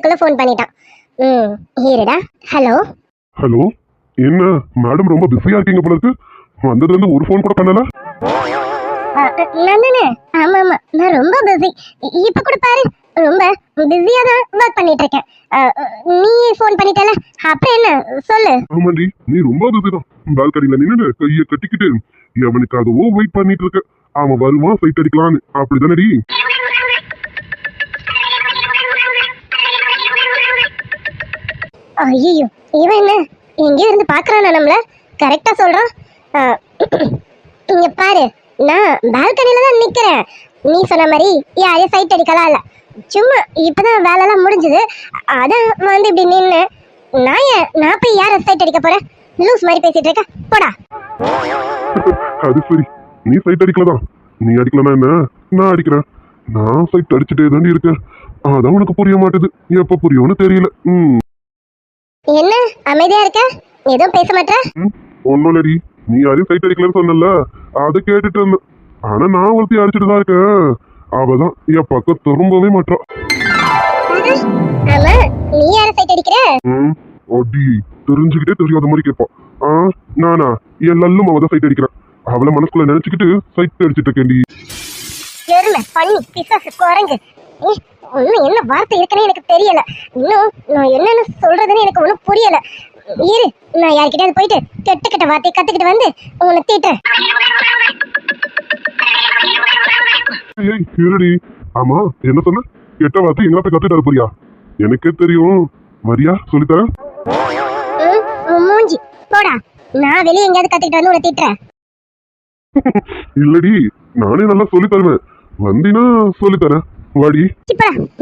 அதுக்குள்ள ஃபோன் பண்ணிட்டான். ம் இருடா ஹலோ ஹலோ என்ன மேடம் ரொம்ப பிஸியா இருக்கீங்க போல இருக்கு. வந்ததுல இருந்து ஒரு ஃபோன் கூட பண்ணல? நந்தனே ஆமா ஆமா நான் ரொம்ப பிஸி இப்ப கூட பாரு ரொம்ப பிஸியா தான் ஒர்க் பண்ணிட்டு இருக்கேன் நீ ஃபோன் பண்ணிட்டல. அப்புறம் என்ன சொல்லு. ஆமாண்டி நீ ரொம்ப பிஸி தான். பால்கனில நின்னு கைய கட்டிக்கிட்டு எவனுக்காகவோ வெயிட் பண்ணிட்டு இருக்க அவன் வருவான் சைட் அடிக்கலான்னு அப்படிதானடி? ஐயோ இவன் என்ன? எங்கேயோ இருந்து பார்க்குறான் நம்மள? கரெக்டாக சொல்கிறான் இங்கே பாரு நான் பால்கனியில் தான் நிற்கிறேன் நீ சொன்ன மாதிரி யாரையும் சைட் அடிக்கலாம் இல்லை. சும்மா இப்போ தான் வேலைலாம் முடிஞ்சுது. அதான் வந்து இப்படி நின்று நான் ஏன் நான் போய் யாரை சைட் அடிக்க போகிறேன் லூஸ் மாதிரி பேசிகிட்டு இருக்க. போடா. அது சரி. நீ சைட் அடிக்கலதான். நீ அடிக்கலனா என்ன? நான் அடிக்கிறேன். நான் சைட் அடிச்சுட்டே தாண்டி இருக்கேன். அதான் உனக்கு புரிய மாட்டேது. எப்போ புரியும்னு தெரியல. ம். என்ன அமைதியா இருக்க? எதுவும் பேச மாட்டே? ஒன்னும் இல்லடி. நீ யாரையும் சைட் அடிக்கலன்னு சொன்னல அதை கேட்டுட்டு இருந்தேன் ஆனா நான் ஒருத்தி அடிச்சுட்டு தான் இருக்கேன். அவதான் என் பக்கம் திரும்பவே மாட்டா ஆமா நீ யாரை சைட் அடிக்கிற? அடி தெரிஞ்சுக்கிட்டே தெரியாத மாதிரி கேட்பான் ஆ நானா? என் லல்லும் அவதான் சைட் அடிக்கிறேன். அவளை மனசுக்குள்ள நினைச்சுக்கிட்டு சைட் அடிச்சிட்டு இருக்கேன்டி. இன்னும் என்ன வார்த்தை இருக்குன்னு எனக்கு தெரியல. இன்னும் நான் என்னன்னு சொல்றதுன்னு எனக்கு ஒன்றும் புரியல. இரு நான் யார்கிட்டயாவது போயிட்டு கெட்ட கெட்ட வார்த்தையை கத்துக்கிட்டு வந்து உன்னை தீட்டுறேன். ஏய் இருடி. ஆமா என்ன சொன்ன? கெட்ட வார்த்தை எங்க போய் கத்துட்டு வர போறியா? எனக்கே தெரியும். வரியா சொல்லித்தரேன். மூஞ்சி. போடா. நான் வெளியே எங்கேயாவது கத்துக்கிட்டு வந்து உன்னை தீட்டுறேன். இல்லடி நானே நல்லா சொல்லி தருவேன். வந்தினா சொல்லித்தரேன் வாடி.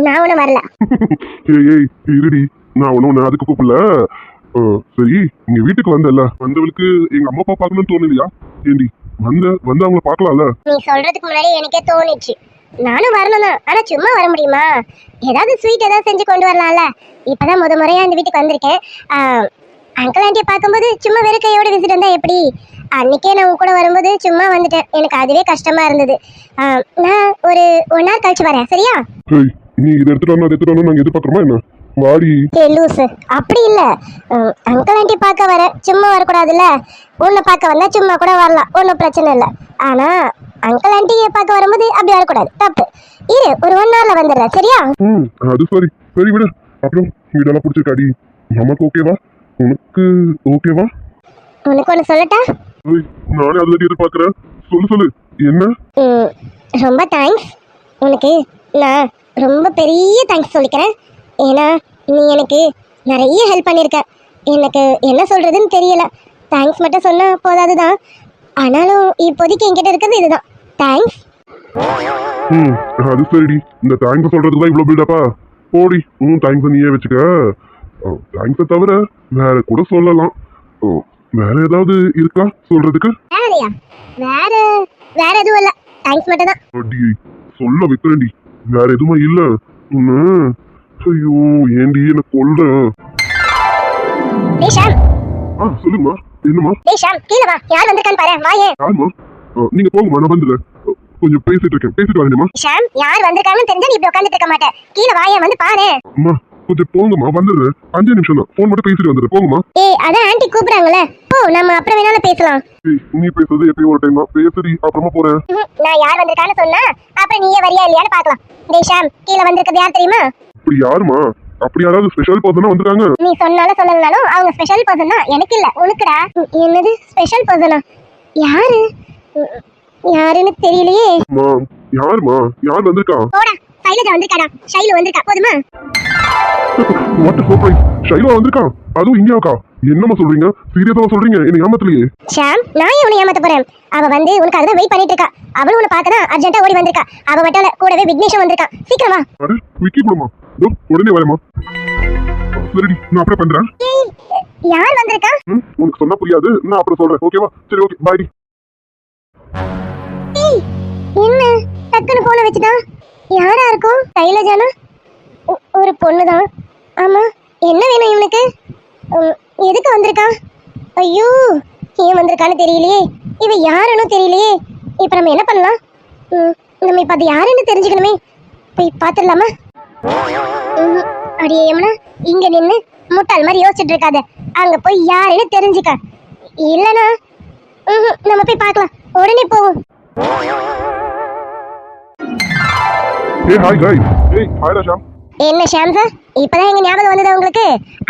நான் ஒன்றும் வரல. ஏய் ஏய் இருடி. நான் ஒன்னும் உன்னை அதுக்கு கூப்பிடல. சரி இங்க வீட்டுக்கு வந்தல்ல. வந்தவளுக்கு எங்க அம்மா அப்பா பார்க்கணும்னு தோணலையா? ஏண்டி வந்த வந்து அவங்கள பார்க்கலாம்ல? நீ சொல்றதுக்கு முன்னாடி எனக்கே தோணுச்சு. நானும் வரணும் தான். ஆனா சும்மா வர முடியுமா? ஏதாவது ஸ்வீட் ஏதாவது செஞ்சு கொண்டு வரலாம்ல. இப்பதான் முத முறையா இந்த வீட்டுக்கு வந்திருக்கேன். அங்கிள் ஆண்டியை பார்க்கும்போது சும்மா வெறும் கையோட விசிட் வந்தா எப்படி? அன்னைக்கே நான் உன் கூட வரும்போது சும்மா வந்துட்டேன். எனக்கு அதுவே கஷ்டமா இருந்தது. நான் ஒரு ஒன் ஹவர் கழிச்சு வரேன். சரியா? நீ இதை எடுத்துட்டு வரணும் அதை எடுத்துட்டு வரணும் நாங்க எதிர்பார்க்கறோமா என்ன? வாடி. ஏ லூசு. அப்படி இல்ல. அங்கிள் ஆண்டி பார்க்க வரேன் சும்மா வரக்கூடாதுல்ல. உன்னை பார்க்க வந்தா சும்மா கூட வரலாம். ஒன்றும் பிரச்சனை இல்லை. ஆனா அங்கிள் ஆண்டியை பார்க்க வரும்போது அப்படி வரக்கூடாது. தப்பு. இரு ஒரு ஒன் ஹவர்ல வந்துடுறேன். சரியா? ம் அது சரி. சரி விடு. அப்புறம் வீடெல்லாம் பிடிச்சிருக்காடி. நமக்கு ஓகேவா உனக்கு ஓகேவா உனக்கு ஒன்று சொல்லட்டா? நானே அதுல எதிர்பார்க்கறேன். சொல்லு சொல்லு. என்ன? ரொம்ப தேங்க்ஸ் உனக்கு நான் ரொம்ப பெரிய தேங்க்ஸ் சொல்லிக்கிறேன். ஏன்னா நீ எனக்கு நிறைய ஹெல்ப் பண்ணியிருக்க எனக்கு என்ன சொல்றதுன்னு தெரியல. தேங்க்ஸ் மட்டும் சொன்னா போதாதுதான். ஆனாலும் இப்போதைக்கு என்கிட்ட இருக்கிறது இதுதான். தேங்க்ஸ் ம் அது சரிடி. இந்த தேங்க்ஸ் சொல்றதுக்கு தான் இவ்வளோ பில்டப்பா போடி ம் தேங்க்ஸ் நீயே வச்சுக்க. தேங்க்ஸை தவிர வேற கூட சொல்லலாம். ஓ, வேற ஏதாவது இருக்கா சொல்றதுக்கு? வேறையா வேற வேற எதுவும் இல்லை. தேங்க்ஸ் மட்டும் தான் அடி சொல்ல வைக்கிறேன்டி. வேற எதுவுமே இல்ல. உன்னை ஐயோ ஏண்டி என்ன கொல்ற? டேய் ஷாம். ஆ சொல்லுங்கம்மா. என்னம்மா? டேய் ஷாம் கீழே வா. யார் வந்திருக்கான்னு பாரு. வா ஏன்? யாரும்மா? ஆ, நீங்க போங்கம்மா நான் ஆ, கொஞ்சம் பேசிட்டு இருக்கேன். பேசிட்டு வரேன்மா ஷாம் யார் வந்திருக்காங்கன்னு தெரிஞ்சா நீ இப்படி உட்காந்துட்டு இருக்க மாட்டேன் கீழே வா ஏன்? வந்து பாரு. அம்மா கொஞ்சம் போங்கம்மா வந்துடுறேன் அஞ்சே நிமிஷம் தான். ஃபோன் மட்டும் பேசிட்டு வந்துடுறேன் போங்கம்மா. ஏய் அதான் ஆன்ட்டி கூப்பிடுறாங்களே போ நம்ம அப்புறம் வேணாலும் பேசலாம். ஏய், நீ பேசுறது எப்பயும் ஒரு டைம் தான். அப்புறமா போறேன். நான் யார் வந்திருக்கான்னு சொன்னா அப்புறம் நீயே வரியா இல்லையான்னு பார்க்கலாம். டேய் ஷாம் கீழே வந்திருக்கிறது யார் தெரியுமா? அப்படி யாருமா அப்படி யாராவது ஸ்பெஷல் பர்சனா வந்திருக்காங்க நீ சொன்னாலும் சொல்லலனாலும் அவங்க ஸ்பெஷல் பர்சன் தான். எனக்கு இல்ல உனக்குடா. என்னது? ஸ்பெஷல் பர்சனா யாரு? யாருன்னு தெரியலையே. யாருமா யார் வந்திருக்கா? போடா. சைலஜா வந்திருக்காடா? ஷைலு வந்திருக்கா. போதுமா? வாட் சர்ப்ரைஸ் ஷைலா வந்திருக்கா? அதுவும் இந்தியாவுக்கா? என்னம்மா சொல்றீங்க? சீரியஸாவா சொல்றீங்க? என்ன ஏமாத்தலையே. ஷாம் நான் உன்னை ஏமாத்த போறேன்? அவ வந்து உனக்கு அதுதான் வெயிட் பண்ணிட்டு இருக்கா. அவளும் உன்னை பார்க்க தான் அர்ஜென்ட்டா ஓடி வந்திருக்கா. அவ மட்டும் இல்ல கூடவே விக்னேஷும் வந்திருக்கான் சீக்கிரம் வா. அட விக்கி குடுமா இதோ உடனே வரேம்மா. சரிடி நான் அப்புறம் பண்றேன். யார் வந்திருக்கா? உனக்கு சொன்னா புரியாது. நான் அப்புறம் சொல்றேன். ஓகேவா சரி ஓகே ஏய் என்ன? டக்குன்னு போன வச்சுட்டான் யாரா இருக்கும்? சைலஜானா ஒ- ஒரு பொண்ணுதான். ஆமா என்ன வேணும் இவனுக்கு? எதுக்கு வந்திருக்கான் ஐயோ ஏன் வந்திருக்கான்னு தெரியலையே. இவ யாருன்னு தெரியலையே. இப்ப நம்ம என்ன பண்ணலாம்? நம்ம இப்ப அது யாருன்னு தெரிஞ்சுக்கணுமே. போய் பார்த்துடலாமா அடியே யமுனா இங்க நின்னு முட்டாள் மாதிரி யோசிச்சுட்டு இருக்காத. அங்க போய் யாருன்னு தெரிஞ்சுக்க. இல்லைன்னா ம்ஹும், நம்ம போய் பார்க்கலாம். உடனே போவோம். ஏ ஹாய் காய் ஏய் ஹாய் ராஷாம் என்ன ஷாம் சார் இப்பதான் எங்க ஞாபகம் வந்ததா உங்களுக்கு?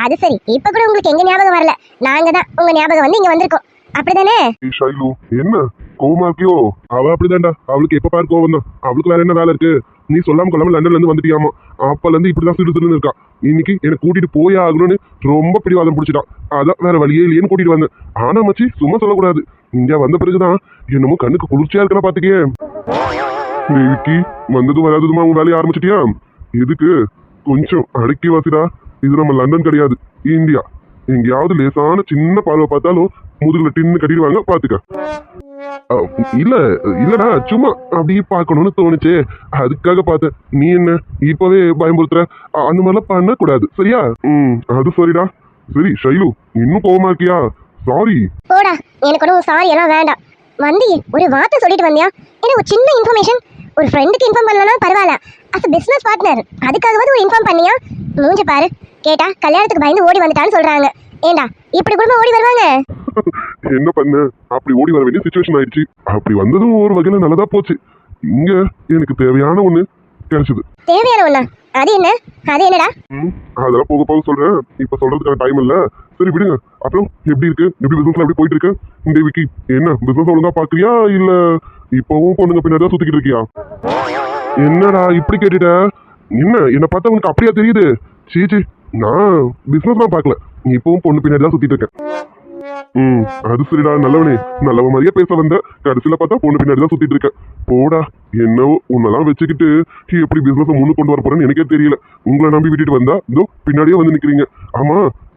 அது சரி. இப்ப கூட உங்களுக்கு எங்க ஞாபகம் வரல. நாங்க தான் உங்க ஞாபகம் வந்து இங்க வந்திருக்கோம். அப்படிதானே? ஏய் ஷைலு என்ன? கோவமா இருக்கியோ? அவ அப்படிதான்டா. அவளுக்கு எப்ப பாரு கோவம் தான் அவளுக்கு வேற என்ன வேலை இருக்கு? நீ சொல்லாம கொள்ளாம லண்டன்ல இருந்து வந்துட்டியாமா? அப்பல இருந்து இப்படிதான் சிறு சிறுன்னு இருக்கா. இன்னைக்கு எனக்கு கூட்டிட்டு போயே ஆகணும்னு ரொம்ப பிடிவாதம் பிடிச்சிட்டான் அதான் வேற வழியே இல்லையேன்னு கூட்டிட்டு வந்தேன். ஆனா மச்சி சும்மா சொல்லக்கூடாது. இங்க வந்த பிறகுதான் என்னமோ கண்ணுக்கு குளிர்ச்சியா இருக்கா பாத்துக்கே விக்கி வந்ததும் வராததுமா உன் வேலையை ஆரம்பிச்சிட்டியா? எதுக்கு? கொஞ்சம் அடக்கி வாசிடா. இது நம்ம லண்டன் கிடையாது இந்தியா. எங்கேயாவது லேசான சின்ன பார்வை பார்த்தாலும் முதுகுல டின்னு கட்டிடுவாங்க பாத்துக்க. இல்ல இல்லடா சும்மா அப்படியே பார்க்கணும்னு தோணுச்சே. அதுக்காக பார்த்தேன். நீ என்ன இப்பவே பயமுறுத்துற? அந்த மாதிரிலாம் பண்ணக்கூடாது சரியா? ம் அது சரிடா. சரி ஷைலு இன்னும் கோவமா இருக்கியா? சாரி போடா எனக்கு ஒன்றும் சாரி எல்லாம் வேண்டாம். வந்து ஒரு வார்த்தை சொல்லிட்டு வந்தியா? எனக்கு ஒரு சின்ன இன்ஃபர்மேஷன் ஒரு ஃப்ரெண்டுக்கு இன்ஃபார்ம் பண்ணலனாலும் பரவாயில்ல. அஸ் பிஸ்னஸ் பார்ட்னர் அதுக்காகவாது ஒரு இன்ஃபார்ம் பண்ணியா? மூஞ்ச பாரு. கேட்டா கல்யாணத்துக்கு பயந்து ஓடி வந்துட்டான்னு சொல்றாங்க. ஏண்டா இப்படி கூட ஓடி வருவாங்க? என்ன பண்ண? அப்படி ஓடி வர வேண்டிய சுச்சுவேஷன் ஆயிடுச்சு. அப்படி வந்ததும் ஒரு வகையில நல்லதா போச்சு. இங்க எனக்கு தேவையான ஒண்ணு கிடைச்சது தேவையான ஒண்ணா? அது என்ன? அது என்னடா? ம், அதெல்லாம் போக போக சொல்றேன். இப்ப சொல்றதுக்கான டைம் இல்ல. சரி விடுங்க. அப்புறம் எப்படி இருக்கு? எப்படி பிசினஸ்ல எப்படி போயிட்டு இருக்கு? இந்த விக்கி என்ன? பிசினஸ் ஒழுங்கா பாக்குறியா இல்ல இப்பவும் பொண்ணுங்க பின்னாடி தான் சுத்திக்கிட்டு இருக்கியா? என்னடா இப்படி கேட்டுட்ட? என்ன? என்ன பார்த்தா உனக்கு அப்படியா தெரியுது? சீச்சி நான் பிசினஸ் தான் பார்க்கல. இப்பவும் பொண்ணு பின்னாடி தான் சுத்திட்டு இருக்கேன். ம். அது சரிடா நல்லவனே. நல்லவ மாதிரியே பேச வந்த. கடைசியில பார்த்தா பொண்ணு பின்னாடி தான் சுத்திட்டு இருக்க. போடா. என்னவோ உன்னெல்லாம் வச்சுக்கிட்டு எப்படி பிசினஸ் முன்னு கொண்டு வர போறேன்னு எனக்கே தெரியல. உங்களை நம்பி விட்டுட்டு வந்தா இதோ பின்னாடியே வந்து நிக்கிறீங்க. ஆமா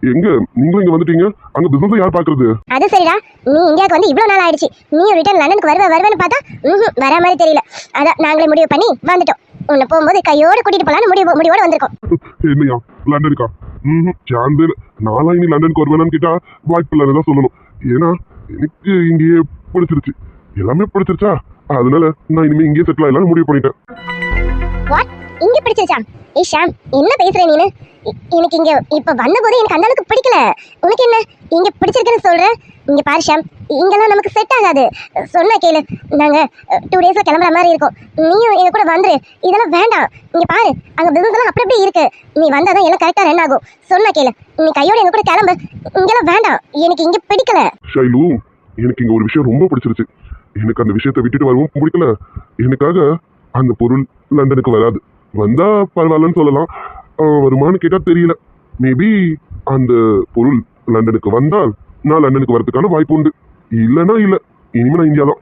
எங்க? நீங்களும் இங்க வந்துட்டீங்க. அங்க பிசினஸ் யார் பாக்குறது? அது சரிடா. நீ இந்தியாவுக்கு வந்து இவ்வளவு நாள் ஆயிடுச்சு. நீ ரிட்டர்ன் லண்டனுக்கு வருவ வருவேன்னு பார்த்தா ம்ஹும், வரா மாதிரி தெரியல. அதான் நாங்களே முடிவு பண்ணி வந்துட்டோம். உன்னை போகும்போது கையோட கூட்டிட்டு போலான்னு முடிவு முடிவோட வந்திருக்கோம். என்னையா? லண்டனுக்கா? ம் இல்ல நாளா இனி லண்டனுக்கு வருவேனான்னு கேட்டா வாய்ப்பு இல்லைன்னு தான் சொல்லணும். ஏன்னா எனக்கு இங்கேயே பிடிச்சிருச்சு. எல்லாமே பிடிச்சிருச்சா? அதனால நான் இனிமே இங்கேயே செட்டில் ஆகலாம்னு முடிவு பண்ணிட்டேன். இங்க பிடிச்சிருச்சா ஏ ஷாம் என்ன பேசுற நீனு? எனக்கு இங்க இப்ப வந்தபோது எனக்கு அந்த அளவுக்கு பிடிக்கல. உனக்கு என்ன? இங்க பிடிச்சிருக்குன்னு சொல்ற? இங்க பாரு ஷாம் இங்கெல்லாம் நமக்கு செட் ஆகாது. சொன்ன கேளு. நாங்க டூ டேஸ்ல கிளம்புற மாதிரி இருக்கும். நீயும் எங்க கூட வந்துரு. இதெல்லாம் வேண்டாம். இங்க பாரு அங்க பிசினஸ் எல்லாம் அப்படி அப்படி இருக்கு. நீ வந்தாதான் எல்லாம் கரெக்டா ரன் ஆகும். சொன்ன கேளு. நீ கையோட எங்க கூட கிளம்பு. இங்கெல்லாம் வேண்டாம். எனக்கு இங்க பிடிக்கல. ஷைலு எனக்கு இங்க ஒரு விஷயம் ரொம்ப பிடிச்சிருச்சு. எனக்கு அந்த விஷயத்தை விட்டுட்டு வரவும் பிடிக்கல. எனக்காக அந்த பொருள் லண்டனுக்கு வராது. வந்தா பரவாயில்லன்னு சொல்லலாம். வருமானு கேட்டால் தெரியல. மேபி அந்த பொருள் லண்டனுக்கு வந்தால் நான் லண்டனுக்கு வரதுக்கான வாய்ப்பு உண்டு. இல்லைன்னா இல்லை. இனிமே நான் இந்தியா தான்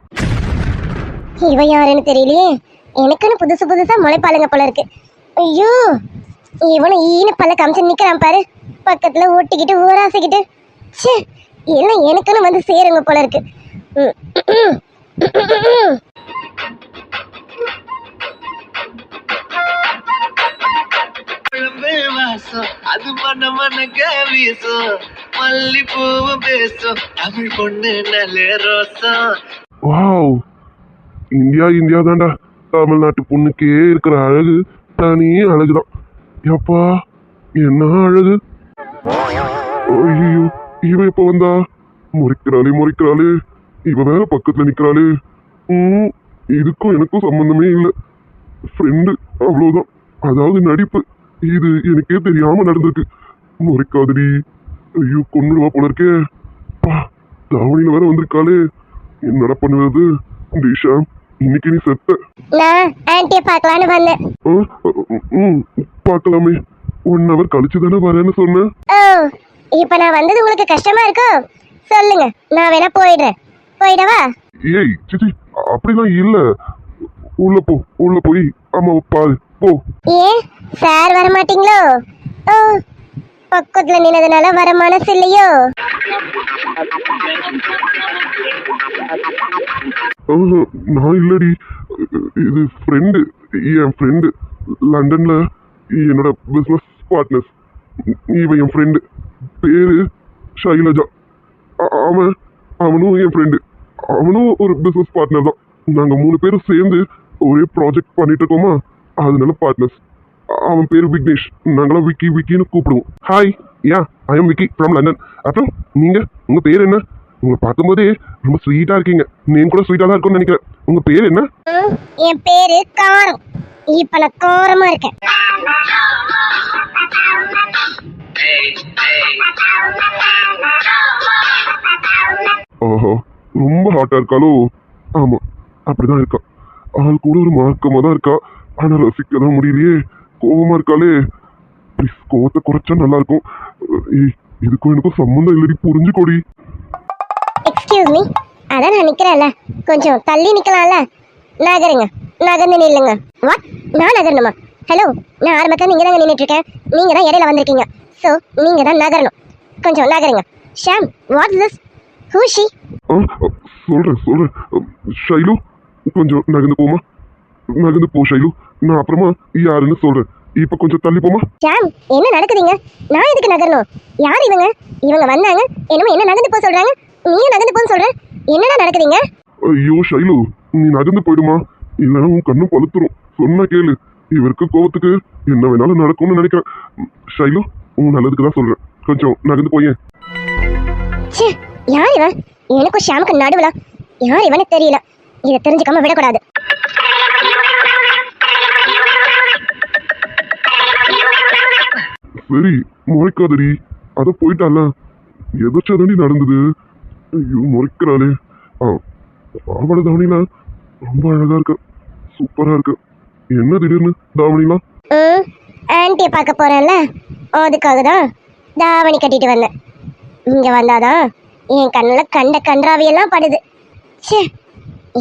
இவ யாருன்னு தெரியலையே. எனக்குன்னு புதுசு புதுசா முளைப்பாளுங்க போல இருக்கு. ஐயோ இவனை ஈனு பல்ல காமிச்சு நிக்கிறான் பாரு. பக்கத்துல ஓட்டிக்கிட்டு ஊராசிக்கிட்டு. ச்சே எல்லாம் எனக்குன்னு வந்து சேருங்க போல இருக்கு. அது மன மனக்க வீசும். மல்லிப்பூவும் பேசும் தமிழ் பொண்ணு நல்ல ரோசம். வாவ் இந்தியா இந்தியா தான்டா. தமிழ்நாட்டு பொண்ணுக்கே இருக்கிற அழகு தனி அழகுதான். எப்பா என்ன அழகு? ஐயோ இவன் எப்ப வந்தா? முறைக்கிறாளே முறைக்கிறாளே. இவ வேற பக்கத்துல நிக்கிறாளே. உம் இதுக்கும் எனக்கும் சம்பந்தமே இல்லை. ஃப்ரெண்டு அவ்வளவுதான். அதாவது நடிப்பு. இது எனக்கே தெரியாம நடந்திருக்கு. முறைக்காதடி. ஐயோ கொன்னுடுவா போல இருக்கே. தாவணியில வேற வந்திருக்காளே. என்னடா பண்ணுவது திஷா இன்னைக்கு நீ செத்த. நான் ஆன்ட்டியை பார்க்கலான்னு வந்தேன். ம் பார்க்கலாமே. ஒன் ஹவர் கழிச்சு தானே வரேன்னு சொன்னேன். ஓ இப்போ நான் வந்தது உங்களுக்கு கஷ்டமா இருக்கோ? சொல்லுங்க நான் வேணா போயிடுறேன். போயிடவா? ஏய் சிச்சி அப்படிலாம் இல்ல. உள்ள போ உள்ள போய் அம்மாவை பாரு. போ. ஏன் சார் வர மாட்டீங்களோ ஓ பக்கத்துல நின்னதுனால வர மனசு இல்லையோ? நான் இல்லடி. இது ஃப்ரெண்டு என் ஃப்ரெண்டு லண்டன்ல என்னோட பிசினஸ் பார்ட்னர்ஸ் இவன் என் ஃப்ரெண்டு பேரு ஷைலஜா. அவன் அவனும் என் ஃப்ரெண்டு அவனும் ஒரு பிசினஸ் பார்ட்னர் தான். நாங்க மூணு பேரும் சேர்ந்து ஒரே ப்ராஜெக்ட் பண்ணிட்டு இருக்கோமா? அதனால பார்ட்னர்ஸ் அவன் பேரு விக்னேஷ். நாங்களாம் விக்கி விக்கின்னு கூப்பிடுவோம். Hi ya I am Vicky from London அப்புறம் நீங்க உங்க பேர் என்ன? உங்களை பார்க்கும்போதே ரொம்ப ஸ்வீட்டா இருக்கீங்க. நேம் கூட ஸ்வீட்டா தான் இருக்கும்னு நினைக்கிறேன். உங்க பேர் என்ன? என் பேரு காரம். இப்ப நான் காரமா இருக்கேன். ஆஹா ரொம்ப ஹாட்டா இருக்காளோ? ஆமா அப்படிதான் இருக்கா. ஆள் கூட ஒரு மார்க்கமா தான் இருக்கா? ஆனா ரசிக்க தான் முடியலையே. கோபமா இருக்காளே. ப்ளீஸ் கோவத்தை குறைச்சா நல்லா இருக்கும் ஏய் இதுக்கும் எனக்கும் சம்மந்தம் இல்லடி புரிஞ்சுக்கோடி. எக்ஸ்கியூஸ் மீ அதான் நான் நிக்கிறேன்ல. கொஞ்சம் தள்ளி நிக்கலாம்ல. நகருங்க. நகர்ந்து நில்லுங்க. வாட் நான் நகரணுமா? ஹலோ நான் ஆரம்பத்தில் நீங்க தாங்க நின்றுட்டு இருக்கேன் நீங்க தான் இடையில வந்திருக்கீங்க. ஸோ நீங்க தான் நகரணும். கொஞ்சம் நகருங்க. Sham what this who she ah அ, சொல்றேன் சொல்றேன். அ, ஷைலு கொஞ்சம் நகர்ந்து போமா நகர்ந்து போ ஷைலு. நான் அப்புறமா யாருன்னு சொல்றேன். இப்ப கொஞ்சம் தள்ளி போமா ஷாம் என்ன நடக்குதுங்க? நான் எதுக்கு நகரணும்? யார் இவங்க? இவங்க வந்தாங்க. என்னமோ என்ன நகர்ந்து போக சொல்றாங்க. நீங்க நகர்ந்து போன்னு சொல்ற. என்னடா நடக்குதுங்க? ஐயோ ஷைலு நீ நகர்ந்து போயிடுமா. இல்லைன்னா உன் கண்ணு பழுத்துரும். சொன்னா கேளு. இவருக்கு கோவத்துக்கு என்ன வேணாலும் நடக்கும்னு நினைக்கிறேன். ஷைலு உன் நல்லதுக்கு தான் சொல்றேன். கொஞ்சம் நகர்ந்து ச்சே யார் இவன்? எனக்கும் ஷாமுக்கு நடுவுல. யார் இவனு தெரியல. இதை தெரிஞ்சுக்காம விடக்கூடாது. சரி முறைக்காதடி. அத போயிட்டால. எதாச்சும் நடந்தது. ஐயோ முறைக்கிறாளே. ஆ அவளோட தாவணியில ரொம்ப அழகா இருக்கு. சூப்பரா இருக்கு. என்ன திடீர்னு தாவணிலாம் ஆன்ட்டியை பார்க்க போறேன்ல. அதுக்காக தான் தாவணி கட்டிட்டு வந்தேன். இங்க வந்தாதான் என் கண்ணில் கண்ட கன்றாவியெல்லாம் படுது. ச்சே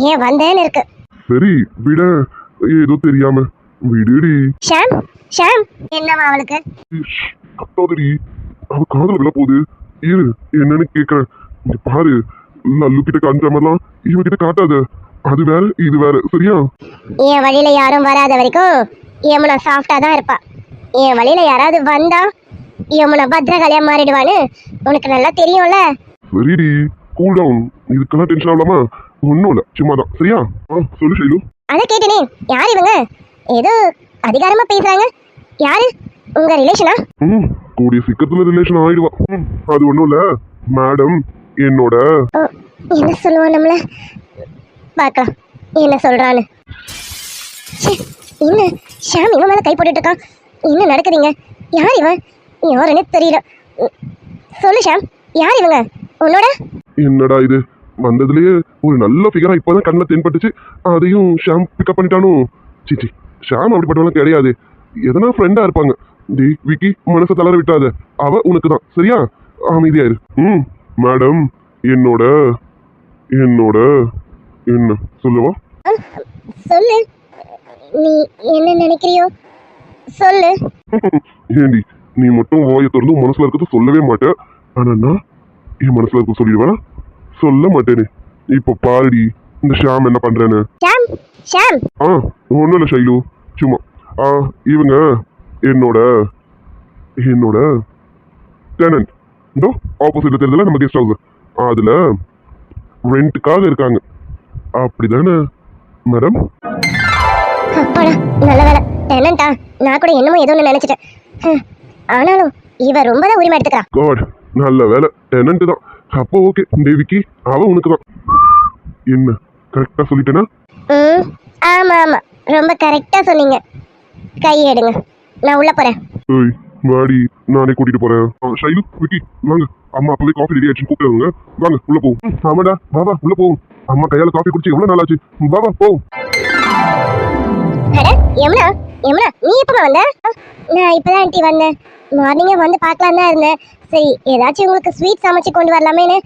ஏன் வந்தேன்னு இருக்கு. சரி விட. ஏதோ தெரியாம. விடுடி. ஷாம் ஷாம் என்னவா அவளுக்கு? கத்தாதடி அவ காதல விழ போகுது. இரு என்னன்னு கேக்குறேன். இங்க பாரு லல்லு கிட்ட காமிச்ச மாதிரிலாம் இவகிட்ட காட்டாத. அது வேற இது வேற சரியா? என் வழியில யாரும் வராத வரைக்கும் யமுனா சாஃப்டா தான் இருப்பா. என் வழியில யாராவது வந்தா யமுனா பத்ரகாளியா மாறிடுவான்னு உனக்கு நல்லா தெரியும்ல? சரிடி கூல் டவுன் இதுக்கெல்லாம் டென்ஷன் ஆகலாமா? ஒன்றும் இல்லை சும்மா தான் சரியா? ஆ சொல்லு ஷைலு. அதை கேட்டனே யார் இவங்க? ஏதோ அதிகாரமா பேசுறாங்க. யாரு? உங்க ரிலேஷனா ம் கூடிய சீக்கிரத்துல ரிலேஷன் ஆயிடுவா. ம் அது ஒன்றும் இல்லை. மேடம் என்னோட. ஓ என்ன சொல்லுவான் நம்மள? பார்க்கலாம் என்ன சொல்றான்னு. ச்சே, என்ன? ஷாம் இவன் மேல கை போட்டுட்டு இருக்கான் என்ன நடக்குதுங்க? யார் இவன்? யாருன்னு தெரியல. உம், சொல்லு ஷாம் யார் இவங்க? உன்னோட? என்னடா இது? வந்ததுலயே ஒரு நல்ல ஃபிகரா இப்போதான் கண்ணில் தென்பட்டுச்சு. அதையும் ஷாம் பிக்கப் பண்ணிட்டானோ? சிச்சி ஷாம் அப்படிப்பட்டவங்க கிடையாது. எதனா ஃப்ரெண்டா இருப்பாங்க. டேய் விக்கி மனசை தளர விட்டாத. அவ உனக்கு தான் சரியா? அமைதியா இரு ம் மேடம் என்னோட என்னோட என்ன சொல்லுவா? சொல்லு. நீ என்ன நினைக்கிறியோ? சொல்லு. ஏண்டி நீ மட்டும் வாயை திறந்து மனசுல இருக்கிறத சொல்லவே மாட்ட. ஆனா நான் என் மனசுல இருக்க சொல்லிடுவேனா? சொல்ல மாட்டேனே. இப்ப பாருடி. இந்த ஷாம் என்ன பண்றேன்னு? ஷாம் ஷாம் ஆ ஒன்றும் இல்லை ஷைலு. சும்மா. ஆ இவங்க என்னோட என்னோட டெனன்ட் இதோ ஆப்போசிட்ல தெரியுதுல நம்ம கெஸ்ட் ஹவுஸ் அதுல ரெண்ட்டுக்காக இருக்காங்க. அப்படிதானே மேடம் அப்பாடா நல்ல வேலை. டெனண்டா நான் கூட என்னமோ ஏதோ ஒன்று நினைச்சிட்டேன். ஆனாலும் இவ ரொம்ப தான் உரிமை எடுத்துக்கிறா. காட் நல்ல வேலை. டெனன்ட் தான். அப்போ ஓகே தேவிக்கு அவ உனக்கு தான் என்ன? கரெக்டா சொல்லிட்டேனா? ம் ஆமா ஆமா. ரொம்ப கரெக்டா சொன்னீங்க. கை எடுங்க. நான் உள்ள போறேன். ஏய் வாடி நானே கூட்டிட்டு போறேன். ஆ, ஷைலு விக்கி வாங்க. அம்மா அப்பவே காஃபி ரெடி ஆயிடுச்சு கூப்பிடுவாங்க வாங்க உள்ள போவோம். ஆமாடா. வா வா உள்ள போவோம். அம்மா கையால காஃபி குடிச்சு எவ்வளவு நாள் ஆச்சு வா வா போ. அட யமுனா யமுனா நீ எப்பமா வந்த? அ, நான் இப்பதான் ஆண்டி வந்தேன். மார்னிங்கே வந்து பார்க்கலாம் தான் இருந்தேன். சரி ஏதாச்சும் உங்களுக்கு ஸ்வீட் சமைச்சு கொண்டு வரலாமேன்னு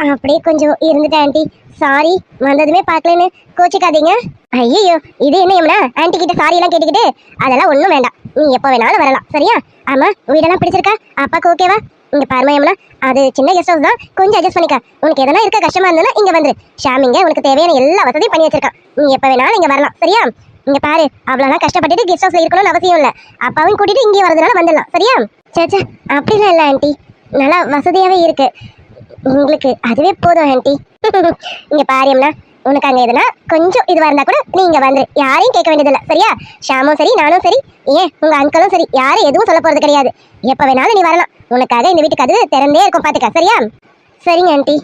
அப்படியே கொஞ்சம் இருந்துட்டேன் ஆண்டி. சாரி வந்ததுமே பார்க்கலன்னு கோச்சிக்காதீங்க. ஐயோ இது என்ன யமுனா? ஆண்டி கிட்ட சாரி எல்லாம் கேட்டுக்கிட்டு அதெல்லாம் ஒன்றும் வேண்டாம். நீ எப்போ வேணாலும் வரலாம் சரியா? ஆமா வீடெல்லாம் பிடிச்சிருக்கா? அப்பாக்கு ஓகேவா இங்க பாருமா யமுனா அது சின்ன கெஸ்ட் ஹவுஸ் தான். கொஞ்சம் அட்ஜஸ்ட் பண்ணிக்க. உனக்கு எதனா இருக்க கஷ்டமா இருந்தாலும் இங்க வந்துரு. ஷாமிங்க உனக்கு தேவையான எல்லா வசதியும் பண்ணி வச்சிருக்கான். நீ எப்ப வேணாலும் இங்க வரலாம் சரியா? இங்க பாரு அவ்வளவுதான் கஷ்டப்பட்டுட்டு கெஸ்ட் ஹவுஸ்ல இருக்கணும்னு அவசியம் இல்ல. அப்பாவும் கூட்டிட்டு இங்கே வரதுனால வந்துடலாம் சரியா? சேச்சா அப்படிலாம் இல்ல ஆண்டி. நல்லா வசதியாவே இருக்கு. உங்களுக்கு அதுவே போதும் ஆண்டி இங்க பாரியம்னா உனக்கு அங்க எதுனா கொஞ்சம் இதுவா இருந்தா கூட நீ இங்கே வந்து யாரையும் கேட்க வேண்டியதில்ல சரியா? ஷாமும் சரி நானும் சரி. ஏன்? உங்க அங்கிளும் சரி. யாரும் எதுவும் சொல்ல போறது கிடையாது. எப்ப வேணாலும் நீ வரலாம். உனக்காக இந்த வீட்டுக்கு அது திறந்தே இருக்கும் பாத்துக்க சரியா? சரிங்க ஆண்டி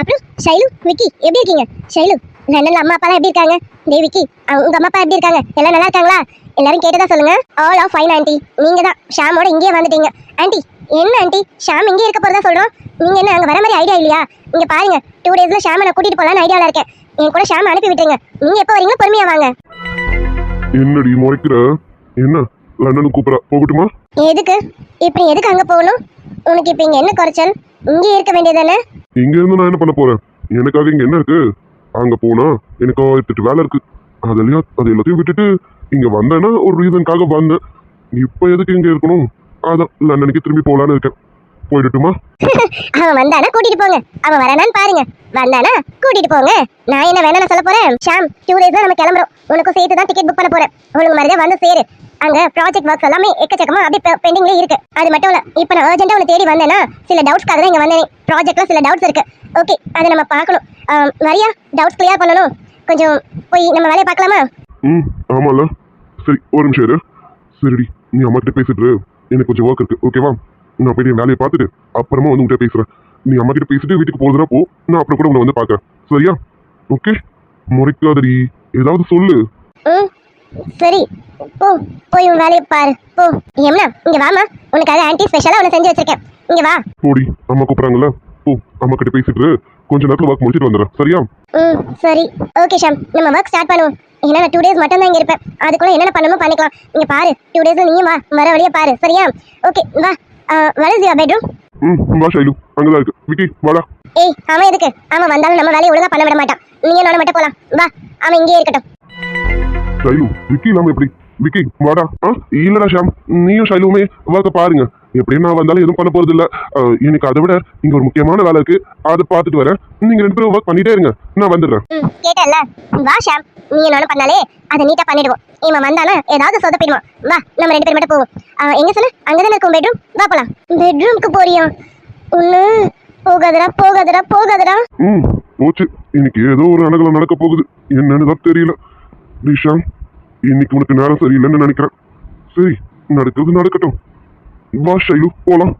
அப்புறம் ஷைலு விக்கி எப்படி இருக்கீங்க? ஷைலு லண்டன்ல அம்மா அப்பாலாம் எப்படி இருக்காங்க? டே விக்கி உங்க அம்மா அப்பா எப்படி இருக்காங்க? எல்லாம் நல்லா இருக்காங்களா? எல்லாரும் கேட்டதா சொல்லுங்க. ஆல் ஆஃப் ஃபைன் ஆண்டி நீங்க தான் ஷாமோட இங்கேயே வந்துட்டீங்க. ஆண்டி என்ன ஆண்டி? ஷாம் இங்கே இருக்க போறதா சொல்றோம்? நீங்க என்ன அங்க வர மாதிரி ஐடியா இல்லையா? இங்க பாருங்க டூ டேஸ்ல ஷாம நான் கூட்டிட்டு போலாம்னு ஐடியால இருக்கேன். என் கூட ஷாம் அனுப்பி விட்டுருங்க. நீங்க எப்போ வரீங்களோ பொறுமையா வாங்க. என்னடி முறைக்கிற? என்ன? லண்டனுக்கு கூப்பிட போகட்டுமா? எதுக்கு? இப்படி எதுக்கு அங்க போகணும்? உனக்கு இப்ப இங்க என்ன குறைச்சல்? இங்கே இருக்க வேண்டியதானே? இங்க இருந்து நான் என்ன பண்ண போறேன்? எனக்காக இங்க என்ன இருக்கு? அங்க போனா எனக்கு ஆயிரத்தெட்டு வேலை இருக்கு. அதுலயும் அது எல்லாத்தையும் விட்டுட்டு இங்க வந்தேன்னா ஒரு ரீசனுக்காக வந்தேன். இப்ப எதுக்கு இங்க இருக்கணும்? அதான் லண்டனுக்கு திரும்பி போலான்னு இருக்கேன். போயிடட்டுமா? அவன் வந்தானா கூட்டிட்டு போங்க. அவன் வரானான்னு பாருங்க. வந்தானா கூட்டிட்டு போங்க. நான் என்ன வேணா சொல்ல போறேன்? ஷாம் டூ டேஸ்ல நம்ம கிளம்புறோம். உனக்கும் சேர்த்து தான் டிக்கெட் புக் பண்ண போறேன். ஒழுங்கு மாதிரியே வந்து சேரு. அங்க ப்ராஜெக்ட் ஒர்க்ஸ் எல்லாமே எக்கச்சக்கமா அப்படியே பெண்டிங்ல இருக்கு. அது மட்டும் இல்ல இப்போ நான் அர்ஜென்ட்டா உன்னை தேடி வந்தேனா சில டவுட்ஸ்க்காக தான் இங்க வந்தேன். ப்ராஜெக்ட்ல சில டவுட்ஸ் இருக்கு. ஓகே அதை நம்ம பார்க்கணும். ஆம், வரியா டவுட்ஸ் கிளியர் பண்ணணும். கொஞ்சம் போய் நம்ம வேலையை பார்க்கலாமா? ம் ஆமால சரி ஒரு நிமிஷம் இரு. சரிடி நீ அம்மா கிட்ட பேசிட்டு. எனக்கு கொஞ்சம் ஒர்க் இருக்கு. ஓகேவா நான் போய் என் வேலையை பார்த்துட்டு அப்புறமா வந்து உங்ககிட்ட பேசுறேன். நீ அம்மா கிட்ட பேசிட்டு வீட்டுக்கு போகுதுனா போ. நான் அப்புறம் கூட உன்னை வந்து பார்க்கறேன். சரியா? ஓகே முறைக்காதடி. ஏதாவது சொல்லு. சரி. போ போய் உன் வேலையை பாரு. போ. எம்னா இங்க வாமா உனக்காக ஆன்டி ஸ்பெஷலா உன்னை செஞ்சு வச்சிருக்கேன். இங்க வா. போடி அம்மா கூப்பிட்றாங்கல்ல. போ அம்மா கிட்ட பேசிட்டு. கொஞ்ச நேரத்துல ஒர்க் முடிச்சிட்டு வந்துடுறேன். சரியா? ம் சரி. ஓகே ஷாம். நம்ம ஒர்க் ஸ்டார்ட் பண்ணுவோம். ஏன்னா நான் டூ டேஸ் மட்டும் தான் இங்கே இருப்பேன் அதுக்குள்ள என்னென்ன பண்ணணுமோ பண்ணிக்கலாம். இங்கே பாரு டூ டேஸ்ல நீயும் வா வர வழியை பாரு சரியா? ஓகே வா. வர இஸ் யுவர் பெட்ரூம் ம் வா ஷைலு. அங்கதான் இருக்கு. விக்கி வாடா. ஏய் அவன் எதுக்கு? அவன் வந்தாலும் நம்ம வேலையை ஒழுங்கா பண்ண விட மாட்டான். நீங்க நானும் மட்டும் போலாம். வா அவன் இங்கேயே இருக்கட்டும். ஷைலு விக்கி இல்லாம எப்படி? விக்கி வாடா. ஆ இல்லடா ஷாம். நீயும் ஷைலுமே ஒர்க்கை பாருங்க. எப்படியும் நான் வந்தாலும் எதுவும் பண்ண போறது இல்ல எனக்கு அதை விட இங்க ஒரு முக்கியமான வேலை இருக்கு. அதை பார்த்துட்டு வரேன். நீங்க ரெண்டு பேரும் ஒர்க் பண்ணிட்டே இருங்க. நான் வந்துடுறேன். ம் கேட்டல்ல வா ஷாம். நீ நானும் பண்ணாலே அதை நீட்டா பண்ணிடுவோம் இவன் வந்தானா ஏதாவது சொதப்பிடுவான். வா நம்ம ரெண்டு பேர் மட்டும் போவோம். எங்க சொல்லு? அங்கதானே இருக்கும் பெட்ரூம் வா போலாம். பெட்ரூம்க்கு போறியா? ஒண்ணு போகாதடா போகாதடா போகாதடா. ம் போச்சு. இன்னைக்கு ஏதோ ஒரு அழகுல நடக்க போகுது. என்னன்னு தான் தெரியல. நிஷான் இன்னைக்கு உனக்கு நேரம் சரியில்லைன்னு நினைக்கிறேன். சரி நடக்கிறது நடக்கட்டும். வா ஷைலு போலாம்